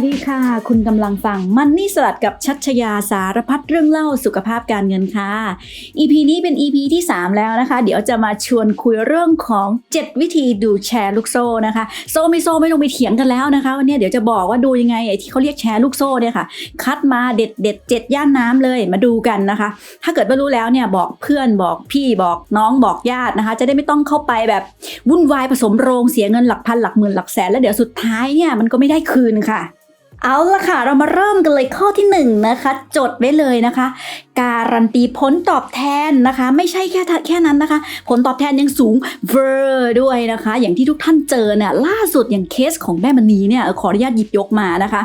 สวัสดีค่ะ คุณกำลังฟังมันนี่สลัดกับชัชยาสารพัดเรื่องเล่าสุขภาพการเงินค่ะ EP นี้เป็น EP ที่ 3 แล้วนะคะ เดี๋ยวจะมาชวนคุยเรื่องของ 7 วิธีดูแชร์ลูกโซ่นะคะ โซ่ไม่โซ่ไม่ต้องไปเถียงกันแล้วนะคะ วันนี้เดี๋ยวจะบอกว่าดูยังไงไอ้ที่เขาเรียกแชร์ลูกโซ่เนี่ยค่ะ คัดมาเด็ดเด็ดเจ็ดย่านน้ำเลยมาดูกันนะคะ ถ้าเกิดว่ารู้แล้วเนี่ยบอกเพื่อนบอกพี่บอกน้องบอกญาตินะคะ จะได้ไม่ต้องเข้าไปแบบวุ่นวายผสมโรงเสียเงินหลักพันหลักหมื่นหลักแสนแล้วเดี๋ยวสุดท้ายเนี่ยมันก็ไม่ได้คืนค่ะ เอาละค่ะ เรามาเริ่มกันเลยข้อที่1นงนะคะ จดไว้เลยนะคะ การันตีผลตอบแทนนะคะ ไม่ใช่แค่แค่นั้นนะคะ ผลตอบแทนยังสูงเวอร์ด้วยนะคะ อย่างที่ทุกท่านเจอเนี่ยล่าสุดอย่างเคสของแม่มณีเนี่ยขออนุญาตหยิบยกมานะคะ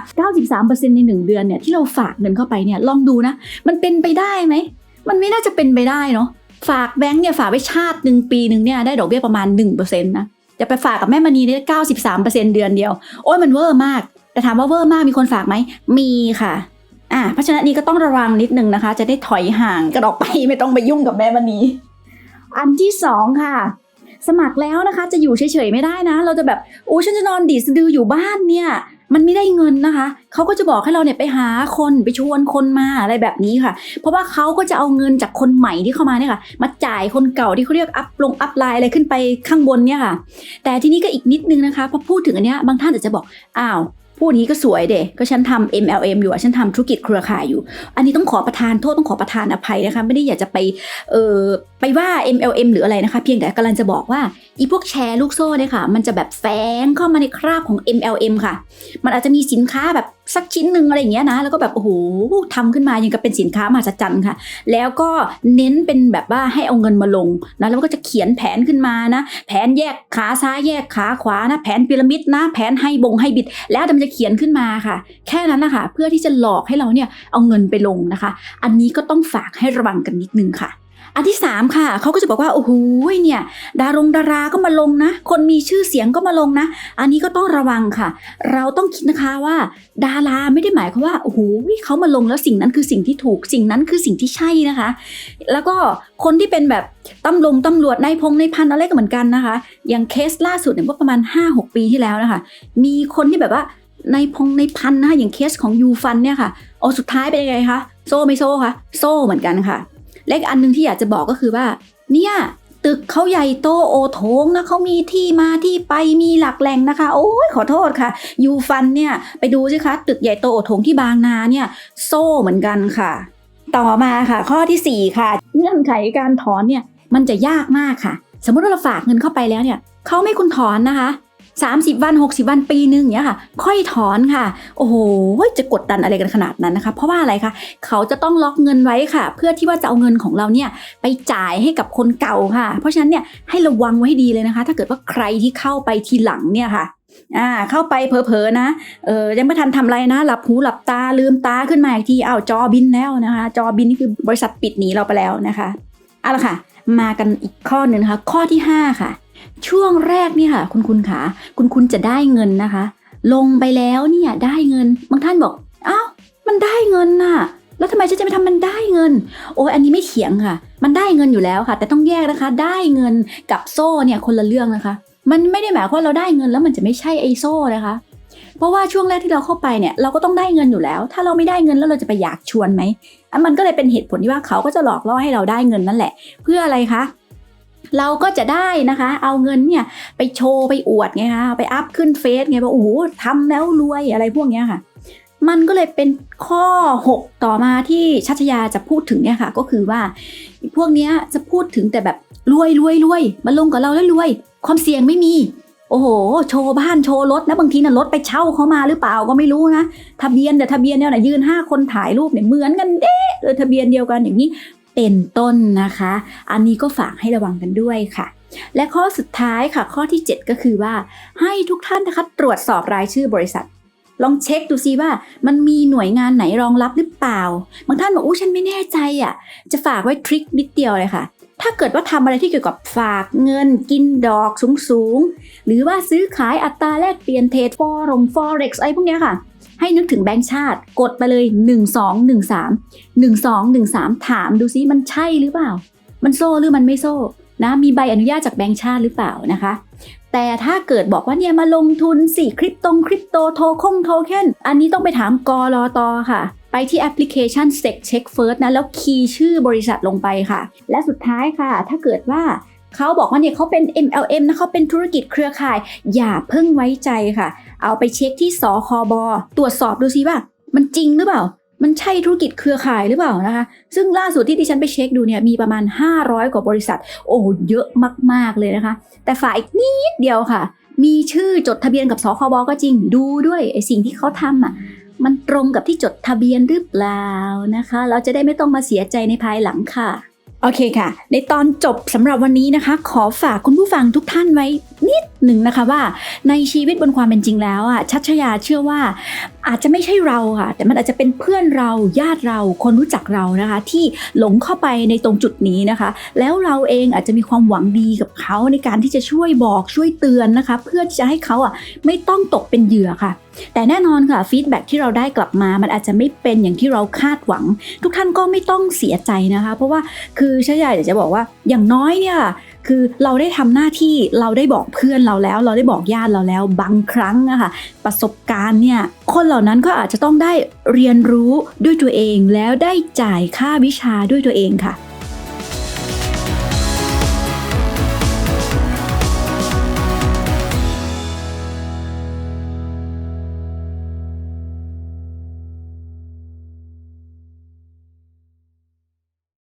93%ใน 1 เดือนเนี่ยที่เราฝากเงินเข้าไปเนี่ยลองดูนะ มันเป็นไปได้ไหม มันไม่น่าจะเป็นไปได้เนาะฝากแบงค์เนี่ยฝากไว้ชาติหนึ่งปีหนึ่งเนี่ยได้ดอกเบี้ยประมาณ1%นะจะไปฝากกับแม่มณีได้93%เดือนเดียว โอ้ยมันเวอร์มาก แต่ถามว่าเวอร์มากมีคนฝากไหม มีค่ะอ่าเพราะฉะนั้นนี่ก็ต้องระวังนิดนึงนะคะ จะได้ถอยห่างกันออกไปไม่ต้องไปยุ่งกับแม่มณีอันที่สองค่ะ สมัครแล้วนะคะ จะอยู่เฉยๆไม่ได้นะ เราจะแบบโอ้ฉันจะนอนดีสดืออยู่บ้านเนี่ย มันไม่ได้เงินนะคะเขาก็จะบอกให้เราเนี่ยไปหาคนไปชวนคนมาอะไรแบบนี้ค่ะ เพราะว่าเขาก็จะเอาเงินจากคนใหม่ที่เข้ามาเนี่ยค่ะ มาจ่ายคนเก่าที่เขาเรียกอัพลงอัพไลน์อะไรขึ้นไปข้างบนเนี่ยค่ะ แต่ทีนี้ก็อีกนิดนึงนะคะพอพูดถึงอันเนี้ยบางท่านอาจจะบอกอ้าว พูดนี้ก็สวยเด็ก็ฉันทำ MLM อยู่อะฉันทำธุรกิจเครือข่ายอยู่ อันนี้ต้องขอประทานโทษต้องขอประทานอภัยนะคะ ไม่ได้อยากจะไปเออไปว่า MLM หรืออะไรนะคะ เพียงแต่กำลังจะบอกว่าอีพวกแชร์ลูกโซ่เนี่ยค่ะ มันจะแบบแฝงเข้ามาในคราบของ MLM ค่ะ มันอาจจะมีสินค้าแบบสักชิ้นหนึ่งอะไรอย่างเงี้ยนะ แล้วก็แบบโอ้โหทำขึ้นมายังกับเป็นสินค้ามหัศจรรย์ค่ะ แล้วก็เน้นเป็นแบบว่าให้เอาเงินมาลงนะแล้วก็จะเขียนแผนขึ้นมานะ แผนแยกขาซ้ายแยกขาขวานะแผนพีระมิดนะ แผนให้บงให้บิด แล้วแต่มันจะเขียนขึ้นมาค่ะ แค่นั้นนะคะเพื่อที่จะหลอกให้เราเนี่ยเอาเงินไปลงนะคะ อันนี้ก็ต้องฝากให้ระวังกันนิดนึงค่ะ อันที่3ค่ะเขาก็จะบอกว่าโอ้โหเนี่ย ดารงดาราก็มาลงนะ คนมีชื่อเสียงก็มาลงนะ อันนี้ก็ต้องระวังค่ะ เราต้องคิดนะคะว่า ดาราไม่ได้หมายความว่าโอ้โหเขามาลงแล้วสิ่งนั้นคือสิ่งที่ถูกสิ่งนั้นคือสิ่งที่ใช่นะคะ แล้วก็คนที่เป็นแบบตำรวจตำรวจนายพงนายพันอะไรก็เหมือนกันนะคะ อย่างเคสล่าสุดเนี่ยเมื่อประมาณ 5-6 ปีที่แล้วนะคะ มีคนที่แบบว่าในายพงในายพันนะคะอย่างเคสของยูฟันเนี่ยค่ะโอ้สุดท้ายเป็นยังไงคะโซ่ไม่โซ่คะโซ่เหมือนกันค่ะ และอีกอันหนึงที่อยากจะบอกก็คือว่า เนี่ยตึกเขาใหญ่โตโอโถงนะเขามีที่มาที่ไปมีหลักแหล่งนะคะ โอ้ยขอโทษค่ะ ยูฟันเนี่ยไปดูสิคะ ตึกใหญ่โตโอโถงที่บางนาเนี่ย โซ่เหมือนกันค่ะ ต่อมาค่ะ ข้อทีสี่4 ค่ะเงื่อนไขการถอนเนี่ยมันจะยากมากค่ะ สมมติว่าเราฝากเงินเข้าไปแล้วเนี่ยเขาไม่คุณถอนนะคะ 30 วัน 60 วันปีหนึงอย่างเงี้ยค่ะ ค่อยถอนค่ะ โอ้โหจะกดดันอะไรกันขนาดนั้นนะคะ เพราะว่าอะไรคะเขาจะต้องล็อกเงินไว้ค่ะ เพื่อที่ว่าจะเอาเงินของเราเนี่ยไปจ่ายให้กับคนเก่าค่ะ เพราะฉะนั้นเนี่ยให้ระวังไว้ให้ดีเลยนะคะ ถ้าเกิดว่าใครที่เข้าไปทีหลังเนี่ยค่ะอ่าเข้าไปเผลอๆนะเออยังไม่ทันทำอะไรนะ หลับหูหลับตาลืมตาขึ้นมาอีกทีอ้าวจอบินแล้วนะคะ จอบินนี่คือบริษัทปิดหนีเราไปแล้วนะคะเอาละค่ะ มากันอีกข้อหนึ่งนะคะ ข้อที่ห้าค่ะ ช่วงแรกเนี่ยค่ะ คุณคุณขาคุณคุณจะได้เงินนะคะ ลงไปแล้วเนี่ยได้เงิน บางท่านบอกอ้าวมันได้เงินน่ะ แล้วทำไมฉันจะไปทำมันได้เงิน โอ้ยอันนี้ไม่เถียงค่ะ มันได้เงินอยู่แล้วค่ะ แต่ต้องแยกนะคะ ได้เงินกับโซ่เนี่ยคนละเรื่องนะคะ มันไม่ได้หมายความว่าเราได้เงินแล้วมันจะไม่ใช่ไอโซ่นะคะเพราะว่าช่วงแรกที่เราเข้าไปเนี่ยเราก็ต้องได้เงินอยู่แล้ว ถ้าเราไม่ได้เงินแล้วเราจะไปอยากชวนไหมอันมันก็เลยเป็นเหตุผลที่ว่าเขาก็จะหลอกล่อให้เราได้เงินนั่นแหละ เพื่ออะไรคะ เราก็จะได้นะคะ เอาเงินเนี่ยไปโชว์ไปอวดไงคะไปอัพขึ้นเฟซไงว่าโอ้โหทำแล้วรวยอะไรพวกเนี้ยค่ะ มันก็เลยเป็นข้อ 6 ต่อมาที่ชัชยาจะพูดถึงเนี่ยค่ะ ก็คือว่า พวกเนี้ยจะพูดถึงแต่แบบรวยรวยรวยมาลงกับเราแล้วรวย ความเสี่ยงไม่มี โอ้โห โชว์บ้านโชว์รถนะบางทีนะรถไปเช่าเขามาหรือเปล่าก็ไม่รู้นะทะเบียนแต่ทะเบียนเนี่ยนะยืนห้าคนถ่ายรูปเนี่ยเหมือนกันเด้เออทะเบียนเดียวกันอย่างนี้ เป็นต้นนะคะ อันนี้ก็ฝากให้ระวังกันด้วยค่ะ และข้อสุดท้ายค่ะ ข้อที่ 7 ก็คือว่าให้ทุกท่านนะคะตรวจสอบรายชื่อบริษัท ลองเช็คดูซิว่า มันมีหน่วยงานไหนรองรับหรือเปล่า บางท่านบอกอู้ฉันไม่แน่ใจอะ จะฝากไว้ทริคนิดเดียวเลยค่ะถ้าเกิดว่าทำอะไรที่เกี่ยวกับฝากเงินกินดอกสูงๆ หรือว่าซื้อขายอัตราแลกเปลี่ยนเทรดฟอร์งฟอเร็กซ์อะไรพวกเนี้ยค่ะ ให้นึกถึงแบงก์ชาติ กดไปเลย 1213 1213 ถามดูซิมันใช่หรือเปล่า มันโซ่หรือมันไม่โซ่นะมีใบอนุญาตจากแบงก์ชาติหรือเปล่านะคะ แต่ถ้าเกิดบอกว่าเนี่ยมาลงทุนสิคริปตงคริปโตโทคงโทเค็นอันนี้ต้องไปถามกรอตอค่ะ ไปที่แอปพลิเคชัน SEC Check First นะ แล้วคีย์ชื่อบริษัทลงไปค่ะ และสุดท้ายค่ะ ถ้าเกิดว่า เขาบอกว่าเนี่ยเขาเป็น MLM นะเขาเป็นธุรกิจเครือข่าย อย่าเพิ่งไว้ใจค่ะ เอาไปเช็คที่สคบตรวจสอบดูซิว่า มันจริงหรือเปล่า มันใช่ธุรกิจเครือข่ายหรือเปล่านะคะ ซึ่งล่าสุดที่ดิฉันไปเช็คดูเนี่ยมีประมาณ 500 กว่าบริษัท โอ้เยอะมากๆเลยนะคะ แต่ฝ่ายอีกนิดเดียวค่ะ มีชื่อจดทะเบียนกับสคบก็จริงดูด้วยไอสิ่งที่เขาทำอะมันตรงกับที่จดทะเบียนหรือเปล่านะคะ เราจะได้ไม่ต้องมาเสียใจในภายหลังค่ะ โอเคค่ะ ในตอนจบสำหรับวันนี้นะคะ ขอฝากคุณผู้ฟังทุกท่านไว้นิด หนึ่งนะคะว่าในชีวิตบนความเป็นจริงแล้วอะชัชยาเชื่อว่าอาจจะไม่ใช่เราค่ะ แต่มันอาจจะเป็นเพื่อนเราญาติเราคนรู้จักเรานะคะ ที่หลงเข้าไปในตรงจุดนี้นะคะ แล้วเราเองอาจจะมีความหวังดีกับเขาในการที่จะช่วยบอกช่วยเตือนนะคะ เพื่อที่จะให้เขาอะไม่ต้องตกเป็นเหยื่อค่ะ แต่แน่นอนค่ะฟีดแบ็ที่เราได้กลับมา มันอาจจะไม่เป็นอย่างที่เราคาดหวัง ทุกท่านก็ไม่ต้องเสียใจนะคะ เพราะว่าคือชายาอยากจะบอกว่าอย่างน้อยเนี่ย คือเราได้ทำหน้าที่เราได้บอกเพื่อนเราแล้ว เราได้บอกญาติเราแล้วบางครั้งอะค่ะประสบการณ์เนี่ยคนเหล่านั้นก็อาจจะต้องได้เรียนรู้ด้วยตัวเองแล้วได้จ่ายค่าวิชาด้วยตัวเองค่ะ